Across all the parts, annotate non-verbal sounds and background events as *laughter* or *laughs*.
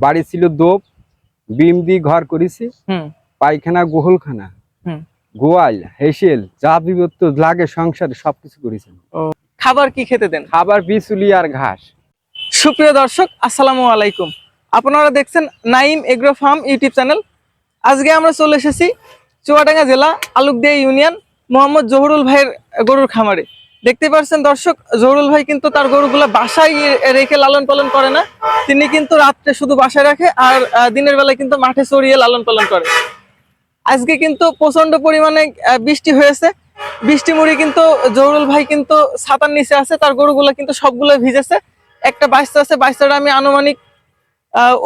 বাড়ি ছিল দোপ বিম দিয়ে ঘর করেছি। পায়খানা গোহলখানা গোয়াল হেসেল যা বিপত্ত লাগে সংসারে সবকিছু করেছেন। খাবার কি খেতে দেন? খাবার বিচুলি আর ঘাস। সুপ্রিয় দর্শক আসসালামু আলাইকুম। আপনারা দেখছেন Naim agro farm YouTube channel. আজকে আমরা চলে এসেছি চুয়াডাঙ্গা জেলা আলুকদিয়া ইউনিয়ন মোহাম্মদ জহুরুল ভাইয়ের গরুর খামারে। দেখতে পাচ্ছেন দর্শক, জহুরুল ভাই কিন্তু তার গরুগুলো বাসায় রেখে লালন পালন করে না। তিনি কিন্তু রাত্রে শুধু বাসায় রাখে আর দিনের বেলায় কিন্তু মাঠে চড়িয়ে লালন পালন করে। আজকে কিন্তু প্রচণ্ড পরিমাণে বৃষ্টি হয়েছে। বৃষ্টি মুড়ি কিন্তু জহুরুল ভাই কিন্তু ছাতার নিচে আছে, তার গরুগুলো কিন্তু সবগুলো ভিজেছে। একটা বাচ্চা আছে, বাচ্চাটা আমি আনুমানিক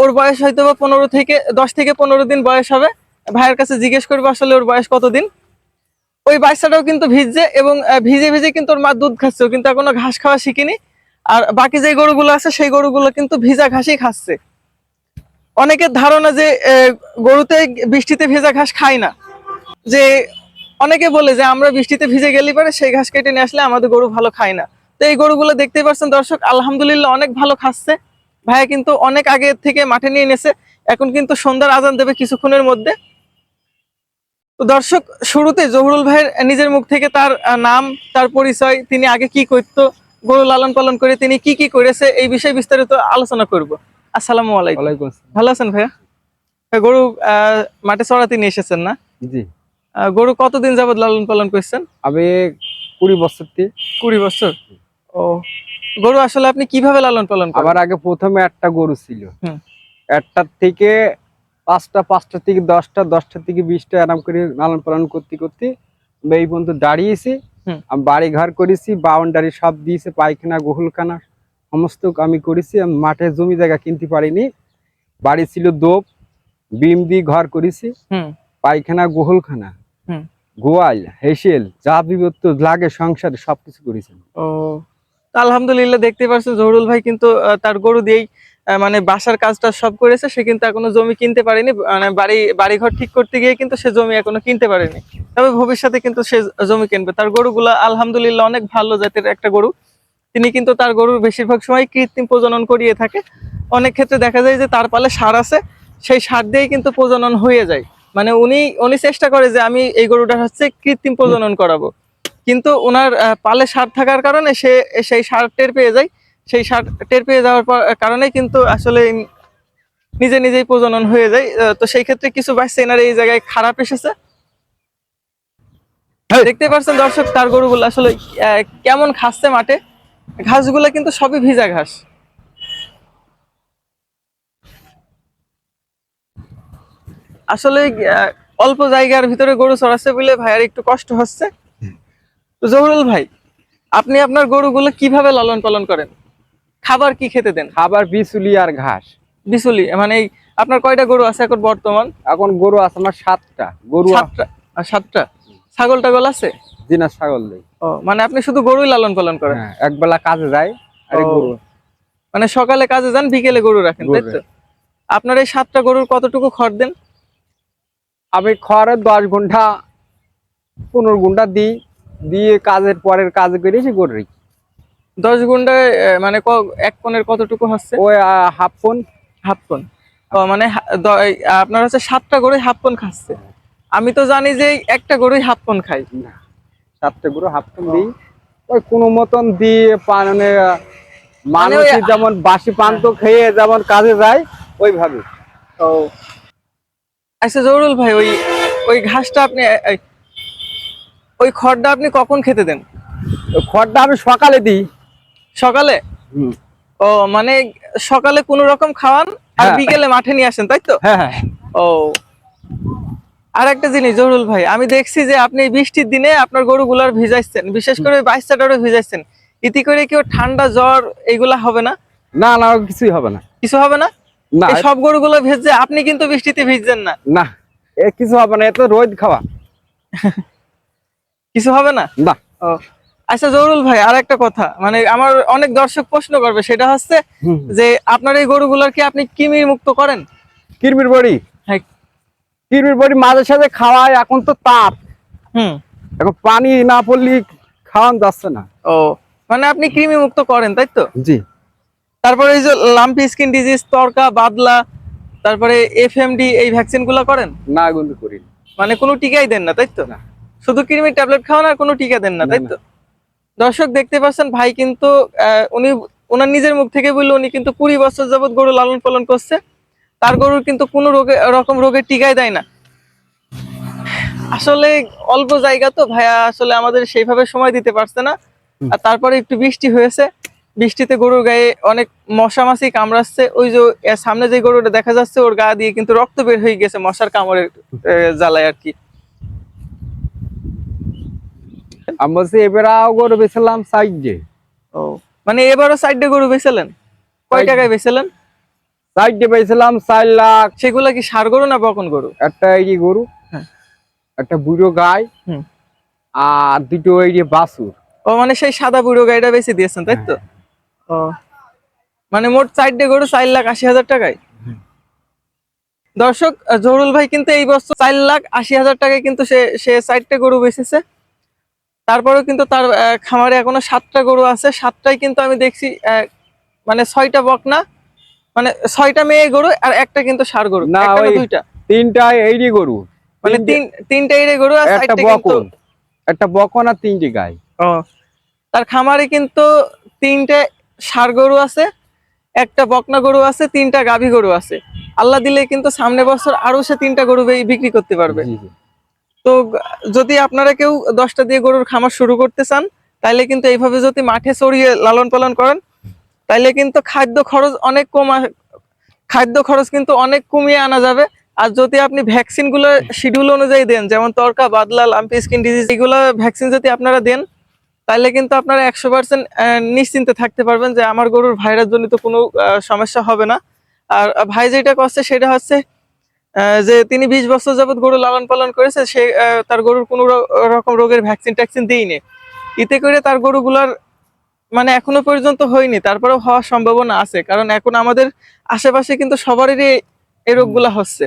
ওর বয়স হয়তো বা পনেরো থেকে, দশ থেকে পনেরো দিন বয়স হবে। ভাইয়ের কাছে জিজ্ঞেস করব আসলে ওর বয়স কতদিন? ওই বাচ্চাটাও কিন্তু ভিজছে এবং ভিজে ভিজে কিন্তু ওর মা দুধ খাচ্ছে। কিন্তু এখনও ঘাস খাওয়া শিখিনি। আর বাকি যে গরুগুলো আছে, সেই গরুগুলো কিন্তু ভিজা ঘাসই খাচ্ছে। অনেকের ধারণা যে গরুতে বৃষ্টিতে ভেজা ঘাস খায় না। যে অনেকে বলে যে, আমরা বৃষ্টিতে ভিজে গেলে পরে সেই ঘাস কেটে নিয়ে আসলে আমাদের গরু ভালো খায় না। তো এই গরুগুলো দেখতেই পাচ্ছেন দর্শক, আলহামদুলিল্লাহ অনেক ভালো খাচ্ছে। ভাইয়া কিন্তু অনেক আগে থেকে মাঠে নিয়ে এনেছে। এখন কিন্তু সন্ধ্যার আজান দেবে কিছুক্ষণের মধ্যে। তো দর্শক শুরুতে জহুরুল ভাইয়ের নিজের মুখ থেকে তার নাম তার পরিচয় তিনি আগে কি করতো গরু লালন পালন করে তিনি কি কি করেছে এই বিষয়ে বিস্তারিত আলোচনা করব। আসসালামু আলাইকুম। ভালো আছেন ভাইয়া? গরু মাঠে চড়াতে তিনি এসেছেন না? জি। গরু কতদিন যাবত লালন পালন করছেন? আমি কুড়ি বছর থেকে কুড়ি বছর? ও গরু আসলে আপনি কীভাবে লালন পালন আবার আগে প্রথমে একটা গরু ছিল। হুম। একটার থেকে পাঁচটা পাঁচটা থেকে দশটা দশটা থেকে বিশটা আরাম করে লালন পালন করতে করতে এই পর্যন্ত দাঁড়িয়েছি। আমি বাড়ি ঘর করেছি বাউন্ডারি সব দিয়েছে পায়খানা গোহলখানা সমস্ত আমি করেছি। আমি মাঠে জমি জায়গা কিনতে পারিনি। বাড়ি ছিল দোপ বিম দিয়ে ঘর করেছি। পায়খানা গোহলখানা গোয়াল হেসেল যা বিপত্ত লাগে সংসারে সবকিছু করেছেন আলহামদুলিল্লাহ দেখতে পাচ্ছেন জহরুল ভাই কিন্তু তার গরু দিয়েই মানে বাসার কাজটা সব করেছে, সে কিন্তু এখনও জমি কিনতে পারেনি মানে বাড়ি, বাড়িঘর ঠিক করতে গিয়ে কিন্তু সে জমি এখনও কিনতে পারেনি। তবে ভবিষ্যতে কিন্তু সে জমি কিনবে। তার গরুগুলা আলহামদুলিল্লাহ অনেক ভালো জাতের একটা গরু। তিনি কিন্তু তার গরুর বেশিরভাগ সময় কৃত্রিম প্রজনন করিয়ে থাকে। অনেক ক্ষেত্রে দেখা যায় যে তার পালে সার আছে, সেই সার দিয়েই কিন্তু প্রজনন হয়ে যায়। মানে উনি উনি চেষ্টা করে যে আমি এই গরুটা হচ্ছে কৃত্রিম প্রজনন করাবো। কিন্তু ওনার পালে সার থাকার কারণে সে সেই সার টের পেয়ে যায়। সেই সার টের পেয়ে যাওয়ার কারণে কিন্তু আসলে নিজে নিজেই প্রজনন হয়ে যায়। তো সেই ক্ষেত্রে কিছু বাচ্চা এনার এই জায়গায় খারাপ এসেছে। দেখতে পাচ্ছেন দর্শক তার গরুগুলো আসলে কেমন খাচ্ছে মাঠে। ঘাসগুলো কিন্তু সবই ভিজা ঘাস। আসলে অল্প জায়গার ভিতরে গরু চড়াচ্ছে বলে ভাইয়ার একটু কষ্ট হচ্ছে। জহুরুল ভাই আপনি আপনার গরুগুলো কীভাবে লালন পালন করেন? খাবার কি খেতে দেন? খাবার বিচুলি আর ঘাস। বিচুলি মানে আপনার কয়টা গরু আছে এখন বর্তমান? এখন গরু আছে আমার সাতটা। গরু সাতটা আর সাতটা? ছাগল টাগল আছে? দিনা ছাগল নেই। ও মানে আপনি শুধু গরুই লালন পালন করেন? হ্যাঁ একবেলা কাজে যায় আর গরু। মানে সকালে কাজে যান বিকেলে গরু রাখেন তাই তো? আপনার এই সাতটা গরুর কতটুকু খড় দেন? আমি খড়ে দশ ঘণ্টা পনেরো ঘণ্টা দিই দিয়ে কাজের পরের কাজ করে এসে গরু রাখি। দশ গুন্ডায় মানে এক পনেরো কতটুকু হচ্ছে? ওই হাফ ফোন। হাফ পন ও মানে আপনার হচ্ছে সাতটা গরুই হাফ পন খাচ্ছে। আমি তো জানি যে একটা গরুই হাফ পন খাই না সাতটা গরু হাফ ফোন দিই। ওই কোনো মতন দিয়ে মানে মানে মানুষ যেমন বাসি পান্ত খেয়ে যেমন কাজে যায় ওইভাবে। ও আচ্ছা জরুল ভাই ওই ওই ঘাসটা আপনি ওই খড়টা আপনি কখন খেতে দেন? খড়টা আমি সকালে দিই। সকালে? ও মানে সকালে কোনো রকম খাওয়ান আর হ্যাঁ। বিকেলে মাঠে নিয়ে আসেন তাই তো? হ্যাঁ হ্যাঁ। ও। আর একটা জিনিস জহুরুল ভাই আমি দেখছি যে আপনি বৃষ্টির দিনে আপনার গরুগুলার ভিজাইছেন বিশেষ করে বাচ্চাটারও ভিজাইছেন। ইতি করে কেউ ঠান্ডা জ্বর এগুলা হবে না? না না কিছুই হবে না। কিছু হবে না? না সব গরুগুলো ভেজে আপনি কিন্তু বৃষ্টিতে ভিজছেন না। না এ কিছু হবে না এত রোদ খাওয়া। *laughs* কিছু হবে না? না। ও। আচ্ছা জহুরুল ভাই আর একটা কথা। মানে আমার অনেক দর্শক প্রশ্ন করবে সেটা হচ্ছে যে আপনার এই গরুগুলোর কি আপনি কিমির মুক্ত করেন? কিরমির বড়ি? হ্যাঁ। কিরমির বড়ি মাঝে সাথে খাওয়ায় এখন তো তাপ। হুম। এখন পানি না পড়লে খাওয়ান যাচ্ছে না। ও মানে আপনি কৃমি মুক্ত করেন তাই তো? জি। তারপরে এই যে লাম্পি স্কিন ডিজিজ তরকা বাদলা তারপরে এফএমডি এই ভ্যাকসিনগুলো করেন? না কিন্তু করি। মানে কোনো টিকাই দেন না তাই তো? না। শুধু কৃমির ট্যাবলেট খাওয়ান আর কোনো টিকা দেন না, তাই তো? দর্শক দেখতে পাচ্ছেন ভাই কিন্তু উনি ওনার নিজের মুখ থেকে বলল উনি কিন্তু কুড়ি বছর যাবত গরু লালন পালন করছে। তার গরুর কিন্তু কোনো রোগে রকম রোগের টিকাই দেয় না। আসলে অল্প জায়গা তো ভাইয়া আসলে আমাদের সেইভাবে সময় দিতে পারছে না। আর তারপরে একটু বৃষ্টি হয়েছে। বৃষ্টিতে গরুর গায়ে অনেক মশা মাছি কামড়াচ্ছে। ওই যে সামনে যে গরুটা দেখা যাচ্ছে ওর গা দিয়ে কিন্তু রক্ত বের হয়ে গেছে মশার কামড়ের জ্বালায় আর কি। আমি বলছি এবারাও গরু বেছিলাম সাইডে। ও মানে এবারও সাইডে গরু বেচেলেন? কয় টাকায় সাইডে বেছিলাম চার লাখ। সেগুলা কি সার গরু না বকন গরু? একটা এই গরু হ্যাঁ। একটা বুড়ো গাই। আর দুটো এই যে বাছুর। ও মানে সেই সাদা বুড়ো গাড়িটা বেশি দিয়েছেন তাই তো? ও মানে মোট চারটে গরু চার লাখ আশি হাজার টাকায়? দর্শক জহুরুল ভাই কিন্তু এই বছর চার লাখ আশি হাজার টাকায় কিন্তু সে সে চারটে গরু বেচেছে। তারপরেও কিন্তু তার খামারে এখনও সাতটা গরু আছে। সাতটাই কিন্তু আমি দেখছি মানে ছয়টা বকনা মানে ছয়টা মেয়ে গরু আর একটা কিন্তু সার গরু না, দুইটা। তিনটা এই যে গরু। মানে তিন তিনটা এড়ে গরু আর একটা বকন একটা বকন আর তিনটে গাই। ও তার খামারে কিন্তু তিনটে ষাড় গরু আছে একটা বকনা গরু আছে তিনটা গাভী গরু আছে। আল্লাহ দিলে কিন্তু সামনে বছর আরও সে তিনটা গরু বিক্রি করতে পারবে। জি, জি। তো যদি আপনারা কেউ দশটা দিয়ে গরুর খামার শুরু করতে চান, তাইলে কিন্তু এইভাবে যদি মাঠে চড়িয়ে লালন পালন করেন, তাইলে কিন্তু খাদ্য খরচ অনেক কম খাদ্য খরচ কিন্তু অনেক কমিয়ে আনা যাবে। আর যদি আপনি ভ্যাকসিনগুলো শিডিউল অনুযায়ী দেন, যেমন তরকা বাদলা লাম্পি স্কিন ডিজিজ, এগুলো ভ্যাকসিন যদি আপনারা দেন তাহলে কিন্তু আপনারা একশো পার্সেন্ট নিশ্চিন্তে থাকতে পারবেন যে আমার গরুর ভাইরাস জনিত কোনো সমস্যা হবে না। আর ভাই যেটা করছে সেটা হচ্ছে যে তিনি বিশ বছর যাবত গরু লালন পালন করেছে, সে তার গরুর কোনো রকম রোগের ভ্যাকসিন ট্যাকসিন দিইনি এতে করে তার গরুগুলার মানে এখনও পর্যন্ত হয়নি, তারপরেও হওয়ার সম্ভাবনা আছে। কারণ এখন আমাদের আশেপাশে কিন্তু সবারই এই রোগগুলা হচ্ছে।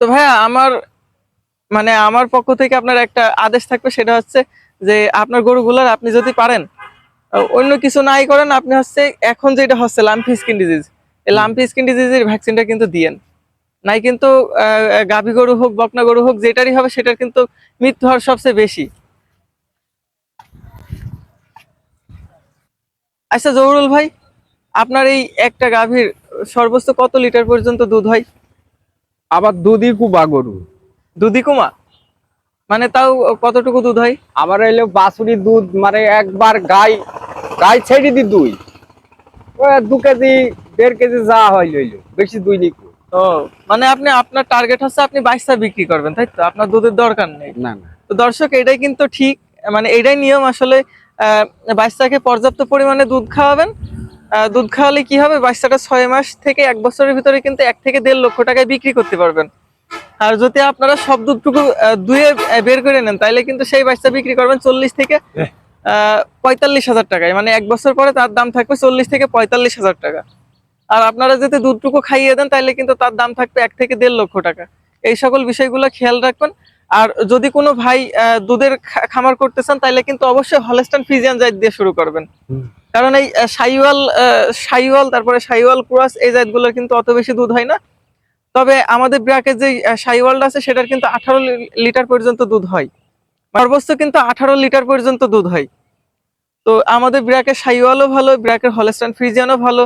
তো ভাইয়া, আমার মানে আমার পক্ষ থেকে আপনার একটা আদেশ থাকবে, সেটা হচ্ছে যে আপনার গরুগুলার আপনি যদি পারেন, অন্য কিছু নাই করেন, আপনি হচ্ছে এখন যেটা হচ্ছে লাম্পি স্কিন ডিজিজ এই লাম্পি স্কিন ডিজিজের ভ্যাকসিনটা কিন্তু দিয়েন। নাই কিন্তু গাভী গরু হোক বকনা গরু হোক যেটারই হবে সেটার কিন্তু মৃত্যু হওয়ার সবচেয়ে বেশি। আচ্ছা জহুরুল ভাই আপনার এই একটা গাভীর সর্বোচ্চ কত লিটার পর্যন্ত দুধ হয়? আবার দুধই কুবা গরু। দুধই কুমা মানে তাও কতটুকু দুধ হয়? আবার এলো বাছুরি দুধ মানে একবার গাই গাই ছেড়ে দি দুই। দু কেজি দেড় কেজি যা হয় লইলো বেশি দুই নিকু। ও মানে আপনি আপনার টার্গেট হচ্ছে আপনি বাইশটা বিক্রি করবেন তাই তো? আপনার দুধের দরকার নেই। না না। তো দর্শক এটাই কিন্তু ঠিক মানে এটাই নিয়ম আসলে আহ, বাচ্চাকে পর্যাপ্ত পরিমাণে দুধ খাওয়াবেন। আহ, দুধ খাওয়ালে কি হবে? বাচ্চাটা ছয় মাস থেকে এক বছরের ভিতরে কিন্তু এক থেকে দেড় লক্ষ টাকায় বিক্রি করতে পারবেন। আর যদি আপনারা সব দুধটুকু আহ, দুয়ে বের করে নেন তাহলে কিন্তু সেই বাচ্চা বিক্রি করবেন চল্লিশ থেকে আহ, পঁয়তাল্লিশ হাজার টাকায়। মানে এক বছর পরে তার দাম থাকবে চল্লিশ থেকে পঁয়তাল্লিশ হাজার টাকা। আর আপনারা যদি দুধটুকু খাইয়ে দেন তাহলে কিন্তু তার দাম থাকবে এক থেকে দেড় লক্ষ টাকা। এই সকল বিষয়গুলো খেয়াল রাখবেন। আর যদি কোনো ভাই দুধের খামার করতে চান তাহলে কিন্তু অবশ্যই হলেস্টান ফিজিয়ান জাত দিয়ে শুরু করবেন। কারণ এই সাইওয়াল সাইওয়াল তারপরে সাইওয়াল ক্রস এই জাতগুলোর কিন্তু অত বেশি দুধ হয় না। তবে আমাদের ব্র্যাকের যে সাইওয়ালটা আছে সেটার কিন্তু আঠারো লিটার পর্যন্ত দুধ হয়। সর্বোচ্চ কিন্তু আঠারো লিটার পর্যন্ত দুধ হয়। তো আমাদের ব্র্যাকের সাইওয়ালও ভালো ব্র্যাকের হলেস্টান ফ্রিজিয়ানও ভালো।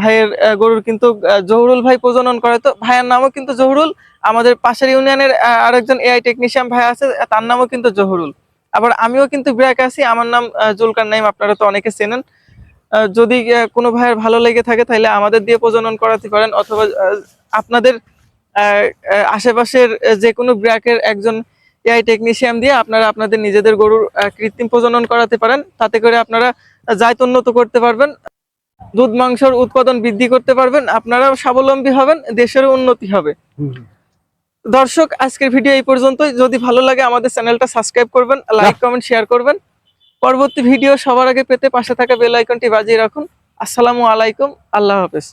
ভাইয়ের গরুর কিন্তু জহুরুল ভাই প্রজনন করে। তো ভাইয়ের নামও কিন্তু জহুরুল, আমাদের পাশের ইউনিয়নের আরেকজন এআই টেকনিশিয়ান ভাই আছে, তার নামও কিন্তু জহুরুল। আবার আমিও কিন্তু ব্র্যাক আছি, আমার নাম জুলকার নাইম, আপনারা তো অনেকে চেনেন। যদি কোনো ভাইয়ের ভালো লেগে থাকে তাহলে আমাদের দিয়ে প্রজনন করাতে পারেন, অথবা আপনাদের আশেপাশের যে কোনো ব্র্যাকের একজন এআই টেকনিশিয়ান দিয়ে আপনারা আপনাদের নিজেদের গরুর কৃত্রিম প্রজনন করাতে পারেন। তাতে করে আপনারা জায়ত উন্নত করতে পারবেন। দুধ মাংসের উৎপাদন বৃদ্ধি করতে পারবেন আপনারাও স্বাবলম্বী হবেন দেশের উন্নতি হবে। দর্শক আজকের ভিডিও এই পর্যন্তই। যদি ভালো লাগে আমাদের চ্যানেলটা সাবস্ক্রাইব করবেন লাইক কমেন্ট শেয়ার করবেন। পরবর্তী ভিডিও সবার আগে পেতে পাশে থাকা বেল আইকনটি বাজিয়ে রাখুন। আসসালামু আলাইকুম আল্লাহ হাফেজ।